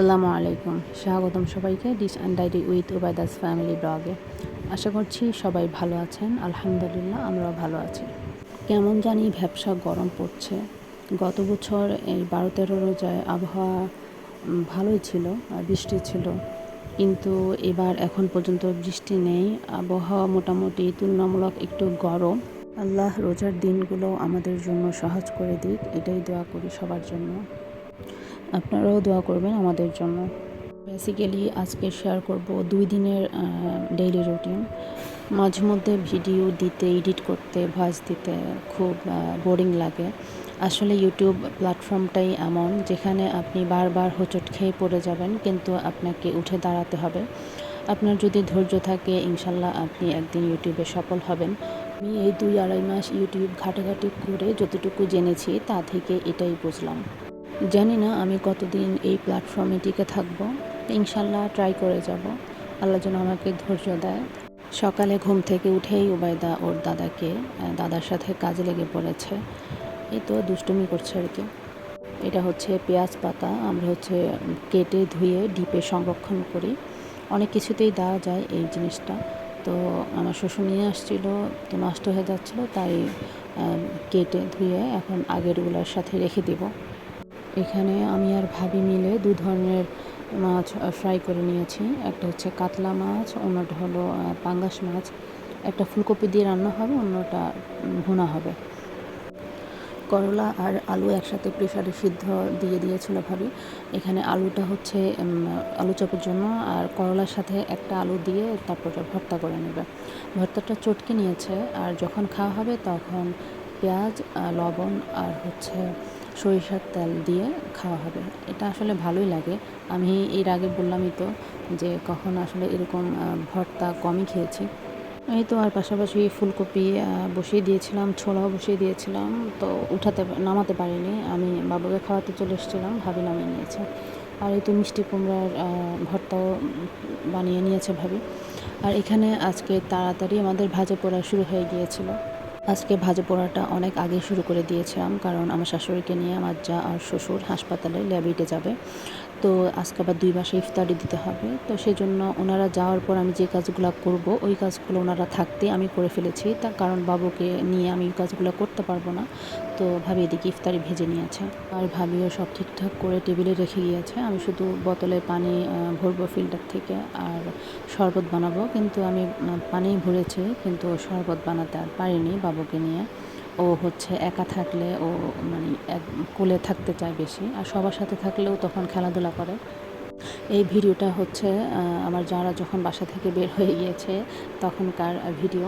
আসসালামু আলাইকুম। স্বাগতম সবাইকে dish and diary with Ubaydas family ব্লগে আশা করছি সবাই ভালো আছেন। আলহামদুলিল্লাহ, আমরাও ভালো আছি। কেমন জানি ভ্যাবসা গরম পড়ছে। গত বছর এই বারো তেরো রোজায় আবহাওয়া ভালোই ছিল বৃষ্টি ছিল। কিন্তু এবার এখন পর্যন্ত বৃষ্টি নেই। আবহাওয়া মোটামুটি তুলনামূলক একটু গরম। আল্লাহ রোজার দিনগুলো আমাদের জন্য সহজ করে দিক। এটাই দোয়া করি সবার জন্য। আপনারাও দোয়া করবেন আমাদের জন্য। বেসিক্যালি আজকে শেয়ার করব দুই দিনের ডেইলি রুটিন মাঝে মধ্যে ভিডিও দিতে এডিট করতে ভয়েস দিতে খুব বোরিং লাগে। আসলে ইউটিউব প্ল্যাটফর্মটাই এমন, যেখানে আপনি বারবার হোঁচট খেয়ে পড়ে যাবেন, কিন্তু আপনাকে উঠে দাঁড়াতে হবে। আপনার যদি ধৈর্য থাকে, ইনশাল্লাহ আপনি একদিন ইউটিউবে সফল হবেন। আমি এই দুই আড়াই মাস ইউটিউব ঘাটাঘাটি করে যতটুকু জেনেছি, তা থেকে এটাই বুঝলাম। জানি না আমি কতদিন এই প্ল্যাটফর্মে টিকে থাকব। ইনশাল্লাহ ট্রাই করে যাব। আল্লাহ যেন আমাকে ধৈর্য দেয়। সকালে ঘুম থেকে উঠেই উবায়দা ওর দাদাকে দাদার সাথে কাজে লেগে পড়েছে। এই তো দুষ্টুমি করছে আর কি। এটা হচ্ছে পেঁয়াজ পাতা। আমরা হচ্ছে কেটে ধুয়ে ডিপে সংরক্ষণ করি। অনেক কিছুতেই দেওয়া যায় এই জিনিসটা। তো আমার শ্বশুর নিয়ে আসছিল, তো নষ্ট হয়ে যাচ্ছিল, তাই কেটে ধুয়ে এখন আগেরগুলোর সাথে রেখে দিব। এখানে আমি আর ভাবি মিলে দু ধরনের মাছ ফ্রাই করে নিয়েছি। একটা হচ্ছে কাতলা মাছ, অন্যটা হলো পাঙ্গাস মাছ। একটা ফুলকপি দিয়ে রান্না হবে, অন্যটা ভুনা হবে। করলা আর আলু একসাথে প্রেশারে সিদ্ধ দিয়ে দিয়েছিল ভাবি। এখানে আলুটা হচ্ছে আলু চপের জন্য, আর করলার সাথে একটা আলু দিয়ে তারপর ভর্তা করে নেবে। ভর্তাটা চটকে নিয়েছে, আর যখন খাওয়া হবে তখন পেঁয়াজ লবণ, আর হচ্ছে সরিষার তেল দিয়ে খাওয়া হবে। এটা আসলে ভালোই লাগে। আমি এর আগে বললামই তো যে কখন আসলে এরকম ভর্তা কমই খেয়েছি। এই তো আর পাশাপাশি ফুলকপি বসিয়ে দিয়েছিলাম, ছোলাও বসিয়ে দিয়েছিলাম। তো উঠাতে নামাতে পারিনি। আমি বাবুকে খাওয়াতে চলে এসেছিলাম, ভাবি নামিয়ে নিয়েছে। আর এই তো মিষ্টি কুমড়ার ভর্তাও বানিয়ে নিয়েছে ভাবি। আর এখানে আজকে তাড়াতাড়ি আমাদের ভাজা পোড়া শুরু হয়ে গিয়েছিল। আজকে ভাজা পোড়াটা অনেক আগে শুরু করে দিয়েছিলাম, কারণ আমার শাশুড়িকে নিয়ে আমার যা আর শ্বশুর হাসপাতালে ল্যাবিটে যাবে। তো আজকে আবার দুই মাসে ইফতারি দিতে হবে। তো সেজন্য ওনারা যাওয়ার পর আমি যে কাজগুলো করব, ওই কাজগুলো ওনারা থাকতে আমি করে ফেলেছি। তার কারণ বাবুকে নিয়ে আমি ওই কাজগুলো করতে পারব না। তো ভাবি এদিকে ইফতারি ভেজে নিয়েছে। আর ভাবিও সব ঠিকঠাক করে টেবিলে রেখে গিয়েছে। আমি শুধু বোতলে পানি ভরবো ফিল্টার থেকে আর শরবত বানাবো। কিন্তু আমি পানি ভরেছি, কিন্তু শরবত বানাতে আর পারিনি। বাবুকে নিয়ে। ও হচ্ছে একা থাকলে ও মানে এক কোলে থাকতে চায় বেশি আর সবার সাথে থাকলেও তখন খেলাধুলা করে। এই ভিডিওটা হচ্ছে আমার যারা যখন বাসা থেকে বের হয়ে গিয়েছে তখনকার ভিডিও।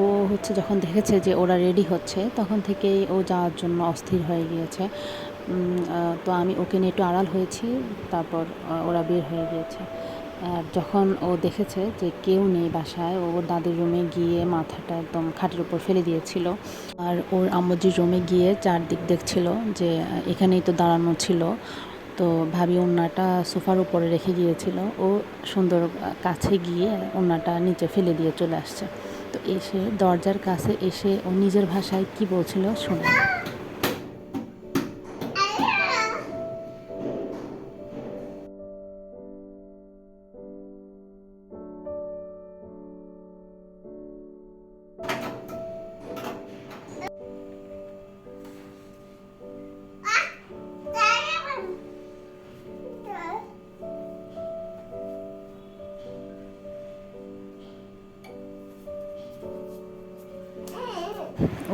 ও হচ্ছে যখন দেখেছে যে ওরা রেডি হচ্ছে তখন থেকেই ও যাওয়ার জন্য অস্থির হয়ে গিয়েছে। তো আমি ওকে নিয়ে একটু আড়াল হয়েছি, তারপর ওরা বের হয়ে গিয়েছে। আর যখন ও দেখেছে যে কেউ নেই বাসায়, ও দাদির রুমে গিয়ে মাথাটা একদম খাটের উপর ফেলে দিয়েছিল। আর ওর আম্মজির রুমে গিয়ে চারদিক দেখছিল যে, এখানেই তো দাঁড়ানো ছিল। তো ভাবি ওড়নাটা সোফার উপরে রেখে গিয়েছিল। ও সুন্দর কাছে গিয়ে ওড়নাটা নিচে ফেলে দিয়ে চলে আসছে। তো এসে দরজার কাছে এসে ও নিজের ভাষায় কি বলছিল শোনা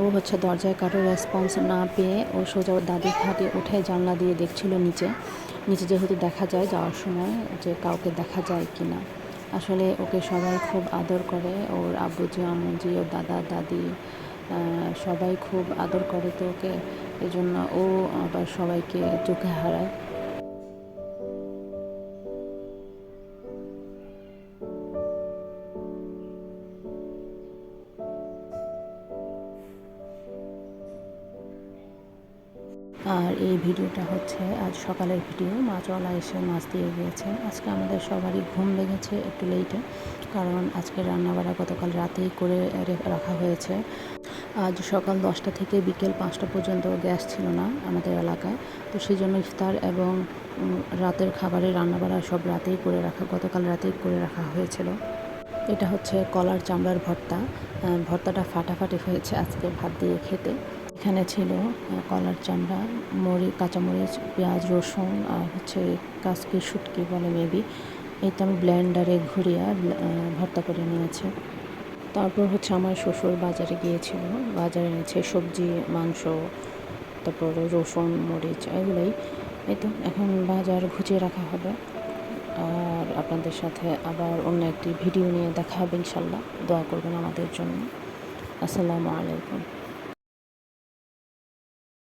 ও হচ্ছে দরজায় কারোর রেসপন্স না পেয়ে ও সোজা ওর দাদির খাটে উঠে জানলা দিয়ে দেখছিল নিচে। নিচে যেহেতু দেখা যায় যাওয়ার সময় যে কাউকে দেখা যায় কি না আসলে ওকে সবাই খুব আদর করে, ওর আব্বুজি আম্মুজি ওর দাদা, দাদি সবাই খুব আদর করে তো ওকে। এজন্য ও আবার সবাইকে চোখে হারায়। আর এই ভিডিওটা হচ্ছে আজ সকালের ভিডিও। মাছওয়ালা এসে মাছ দিয়ে গিয়েছে আজকে আমাদের সবারই ঘুম লেগেছে একটু লেটে কারণ আজকে রান্নাবাড়া গতকাল রাতেই করে রাখা হয়েছে। আজ সকাল দশটা থেকে বিকেল পাঁচটা পর্যন্ত গ্যাস ছিল না আমাদের এলাকায়। তো সেই জন্য ইফতার এবং রাতের খাবারের রান্নাবাড়া সব রাতেই করে রাখা, গতকাল রাতেই করে রাখা হয়েছিল। এটা হচ্ছে কলার চামড়ার ভর্তা। ভর্তাটা ফাটাফাটি হয়েছে আজকে ভাত দিয়ে খেতে। এখানে ছিল কলার চামড়া মরিচ কাঁচামরিচ, পেঁয়াজ, রসুন আর হচ্ছে কাসকি, শুটকি বলে মেবি। এটা আমি ব্লেন্ডারে ঘুরিয়ে ভর্তা করে নিয়েছে। তারপর হচ্ছে আমার শ্বশুর বাজারে গিয়েছিল। বাজারে এনেছে সবজি, মাংস, তারপর রসুন, মরিচ, এগুলোই। এই তো, এখন বাজার ঘুচিয়ে রাখা হবে। আর আপনাদের সাথে আবার অন্য একটি ভিডিও নিয়ে দেখা হবে ইনশাল্লাহ। দোয়া করবেন আমাদের জন্য। আসসালামু আলাইকুম।